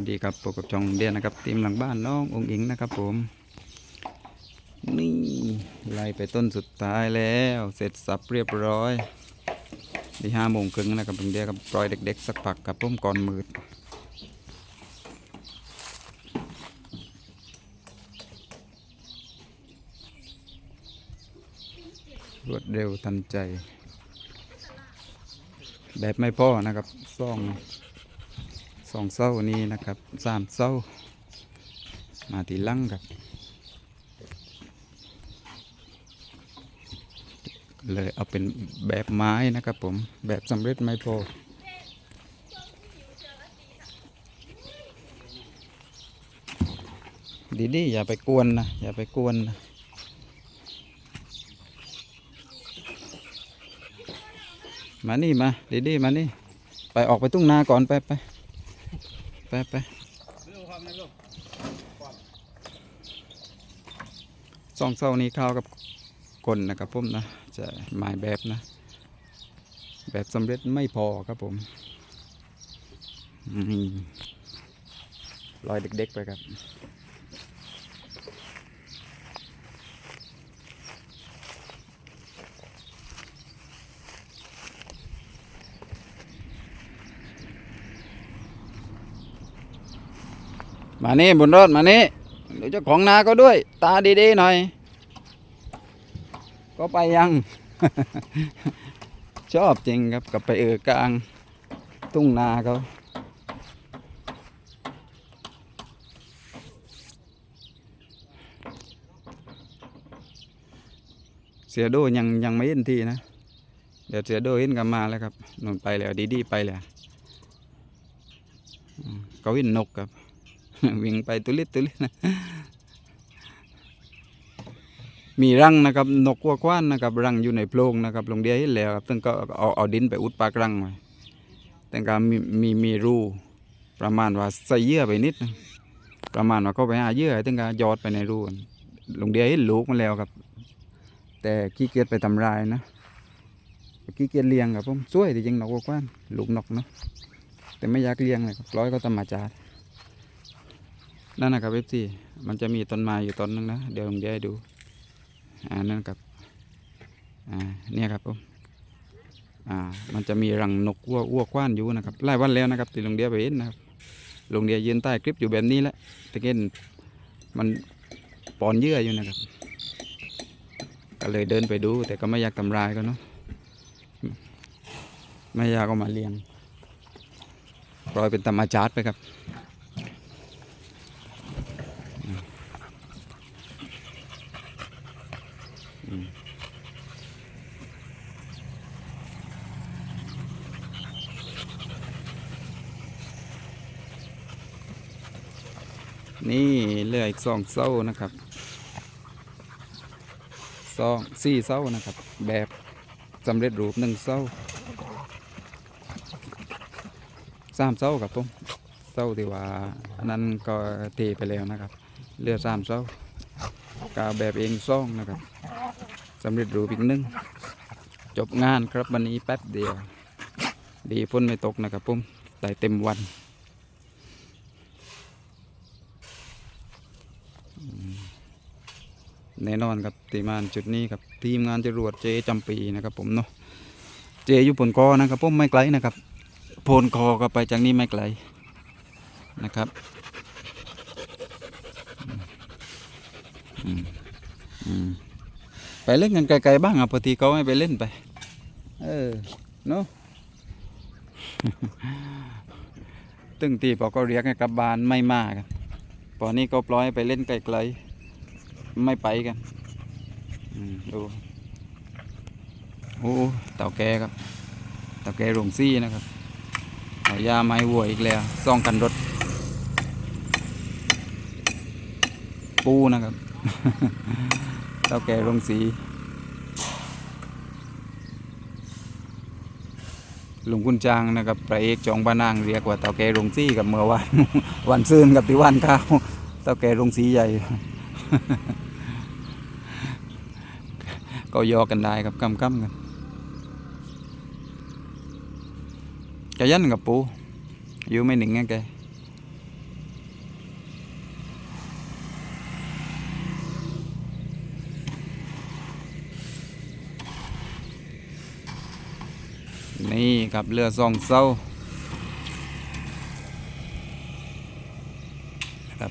วัสดีครับพบกับจองเดียนะครับทีมหลังบ้านน้ององค์อิงนะครับผม นี่ไล่ไปต้นสุดท้ายแล้ว เสร็จสับเรียบร้อยที่ห้าโมงครึ่งนะครับผมเดียกับปล่อยเด็ก ๆ สักพักกับผมก่อนมืดรวดเร็วทันใจ แบบไม่พ่อนะครับสอง สองเส้านี้นะครับสามเส้ามาทีลังครับ เลยเอาเป็นแบบไม้นะครับผมแบบสำเร็จไม่พอดีดีๆอย่าไปกวนนะ อย่าไปกวนนะมานี่มาดีดีๆมานี่ ไปออกไปตุ้งนาก่อนไปไป ไปไปสองเศร้านี้เข้ากับคนนะครับผมนะ จะหมายแบบนะ แบบสำเร็จไม่พอครับผมลอยเด็กๆไปครับ มานี่บุญรอดมานี่เดี๋ยวเจ้าของนาก็ด้วย ตาดีๆหน่อย ก็ไปยัง ชอบจริงครับกับไปเออกลางทุ่งนาเขาเสียโดยังยังไม่เห็นทีนะ เดี๋ยวเสียโดเห็นกับมาแล้วครับนนไปแล้วดีดีๆไปแล้วเขาเห็นนกครับ วิ่งไปตุลิดตุลิดนะมีรังนะครับนกวัวกว้านนะครับรังอยู่ในโพรงนะครับลงเดียเห็นแล้วครับซึ่งก็เอาเอาดินไปอุดปากรังไว้แต่ก็มีมีมีรูประมาณว่าใส่เยื่อไปนิดนึงประมาณว่าเข้าไปหาเยื่อถึงก็ยอดไปในรูลงเดียเห็นลูกมันแล้วครับ แต่ขี้เกียจไปทำลายนะขี้เกียจเลี้ยงครับผมช่วยจริงนกวัวกว้านลูกนกเนาะแต่ไม่อยากเลี้ยงเลยครับปล่อยก็ธรรมชาติ นั่นนะครับเอฟซีมันจะมีต้นไม้อยู่ต้นนึงนะเดี๋ยวผมจะให้ดูอ่านั่นครับอ่าเนี่ยครับผมอ่ามันจะมีรังนกอ้วอ้วกว้านอยู่นะครับหลายวันแล้วนะครับที่ลุงเดียไปเห็นนะครับลุงเดียยืนใต้คลิปอยู่แบบนี้แหละตะเกนมันปอนเยื่ออยู่นะครับ ก็เลยเดินไปดู แต่ก็ไม่อยากทำลายก็เนาะไม่อยากเอามาเลี้ยงปล่อยเป็นธรรมชาติไปครับ นี่เหลืออีกสองเส้านะครับสองสี่เส้านะครับ แบบสำเร็จรูปหนึ่งเส้าสามเส้าครับผมเส้าที่ว่าอันนั้นก็เทไปแล้วนะครับเหลือสามเส้ากาแบบเองซ่องนะครับสำเร็จรูปอีกหนึ่งจบงานครับวันนี้แป๊บเดียว ดีฝนไม่ตกนะครับผมได้เต็มวัน แน่นอนครับทีมงานจุดนี้ครับทีมงานจรวดเจจำปีนะครับ ผมเนาะเจอยู่ผลกอนะครับผมไม่ไกลนะครับโพนคอก็ไปจากนี้ไม่ไกลนะครับไปเล่นกันไกลๆบ้างอะพอทีเขาให้ไปเล่นไป เออเนาะตึงตีพอก็เรียกกลับบ้านไม่มากันพอนี้ก็ปล่อยให้ไปเล่นไกลๆ ไม่ไปกันดูโอ้เต่าแกครับเต่าแกโรงซี่นะครับเอายาไม้วัวอีกแล้วซ่องกันรถ ปูนะครับเต่าแกโรงสีลุงคุณจางนะครับพระเอกจองบานางเรียกว่าเต่าแกโรงซี่กับเมื่อวานวันซื่นกับที่วันข้าวเต่าแกโรงสีใหญ่ ก็ยอกันได้ครับกำกำกันแกยันกับปูอยู่ไม่หนิงไงแกนี่ครับเรือซองเศร้า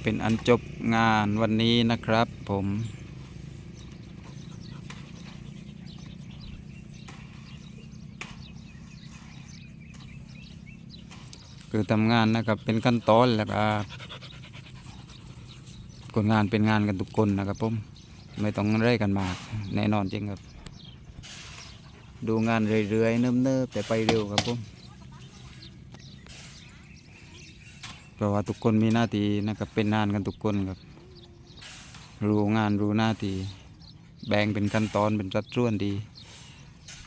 เป็นอันจบงานวันนี้นะครับผม คือทำงานนะครับเป็นขั้นตอนแล้วก็คนงานเป็นงานกันทุกคนนะครับผมไม่ต้องเร่กันมากแน่นอนจริงครับ ดูงานเรื่อยๆเนิบๆแต่ไปเร็วครับผมเพราะว่าทุกคนมีหน้าที่นะครับเป็นงานกันทุกคนครับ รู้งานรู้หน้าที่แบ่งเป็นขั้นตอนเป็นสัดส่วนดี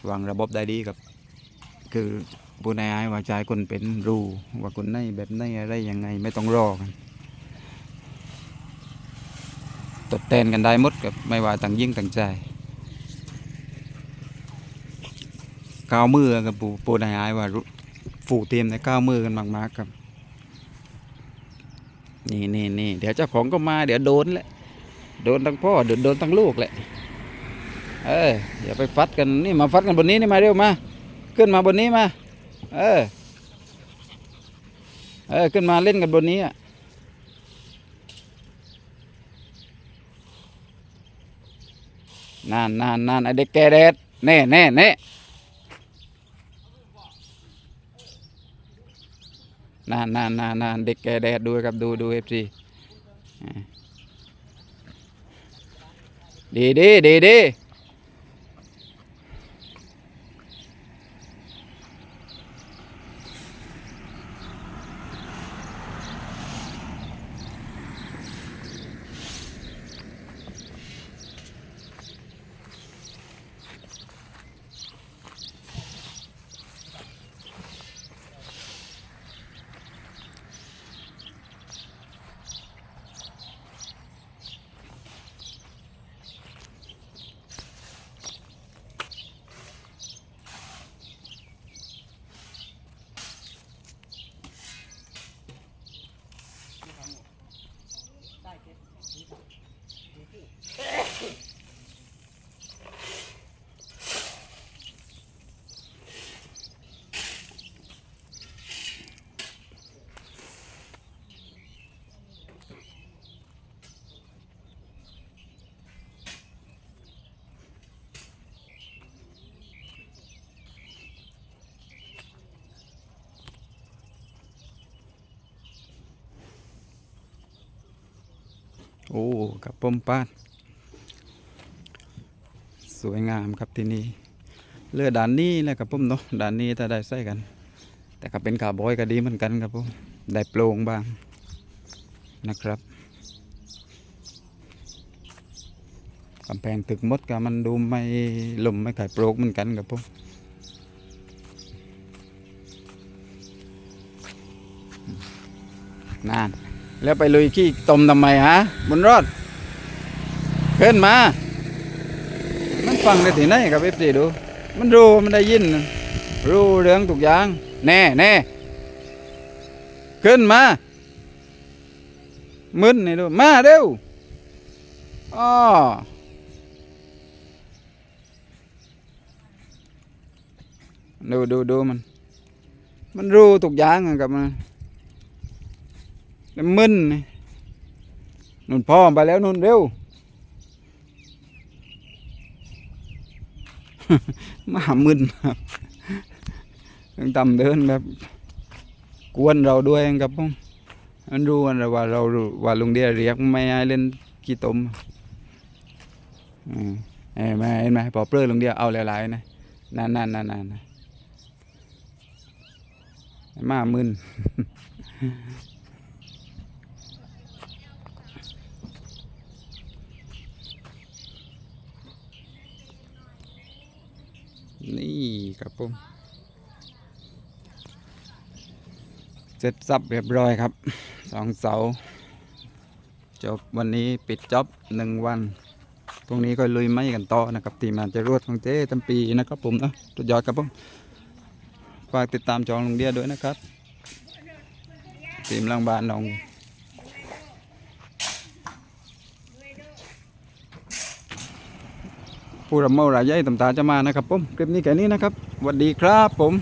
วางระบบได้ดีครับ คือ ผู้นายว่าใจคนเป็นรูว่าคนไหนแบบไหนอะไรยังไงไม่ต้องรอกันตดแทนกันได้หมดกับไม่ว่าต่างยิ่งต่างใจก้าวมือกับปูปูนายว่ารู้ฝูเตรียมในก้าวมือกันมากๆครับนี่นี่นี่เดี๋ยวเจ้าของก็มาเดี๋ยวโดนแหละโดนทั้งพ่อโดนโดนทั้งลูกแหละเอออย่าไปฟัดกันนี่มาฟัดกันบนนี้นี่มาเร็วมา ขึ้นมาบนนี้มา เออ เออ ขึ้นมาเล่นกันบนนี้อะนานนานนานไอเด็กแกแดดแน่แน่แน่นานนานนานนานเด็กแกแดดดูครับดูดูเอฟซีดีดีดีดี โอ้กับป้อมป้าน สวยงามครับที่นี่เรือด่านนี้แหละครับผมเนาะด่านนี้ถ้าได้ใส่กัน แต่ก็เป็นคาบอยก็ดีเหมือนกันครับผมได้โปร่งบ้างนะครับกำแพงตึกมดก็มันดูไม่ลมไม่ไข่โปร่งเหมือนกันครับผมนาน แล้วไปลุยขี้ตมทำไมฮะบุญรอดขึ้นมา มันฟังได้ที่ไหนครับเอฟซีดู มันรู้มันได้ยิน รู้เรื่องทุกอย่าง แน่แน่ขึ้นมามึนนี่ดูมาเร็วอ้อดูดูดูมัน มันรู้ทุกอย่างอะครับมัน มึนนุ่นพ่อไปแล้วนุ่นเร็ว มามึนครับยังต่ำเดินแบบ กวนเราด้วยครับผมมันรู้ว่าว่าเราว่าลุงเดียเรียกไม่ให้เล่นกี่ตมอืมเห็นไหมเห็นไหมพอเปลือยลุงเดียเอาหลายๆนะนั่นนั่นนั่นนั่นมามึน นี่ ครับผมเสร็จสับเรียบร้อยครับสองเสาจบวันนี้ปิดจ็อบหนึ่งวันพรุ่งนี้ก็ลุยไม้กันต่อนะครับทีมงานจะรวดของเจ๊ตั้มปีนะครับผมนะสุดยอดครับผมฝากติดตามจองลงเดียด้วยนะครับทีมลังบานหนอง ผู้รับเหมารายใหญ่ตำตาจะมานะครับผมคลิปนี้แค่นี้นะครับสวัสดีครับผม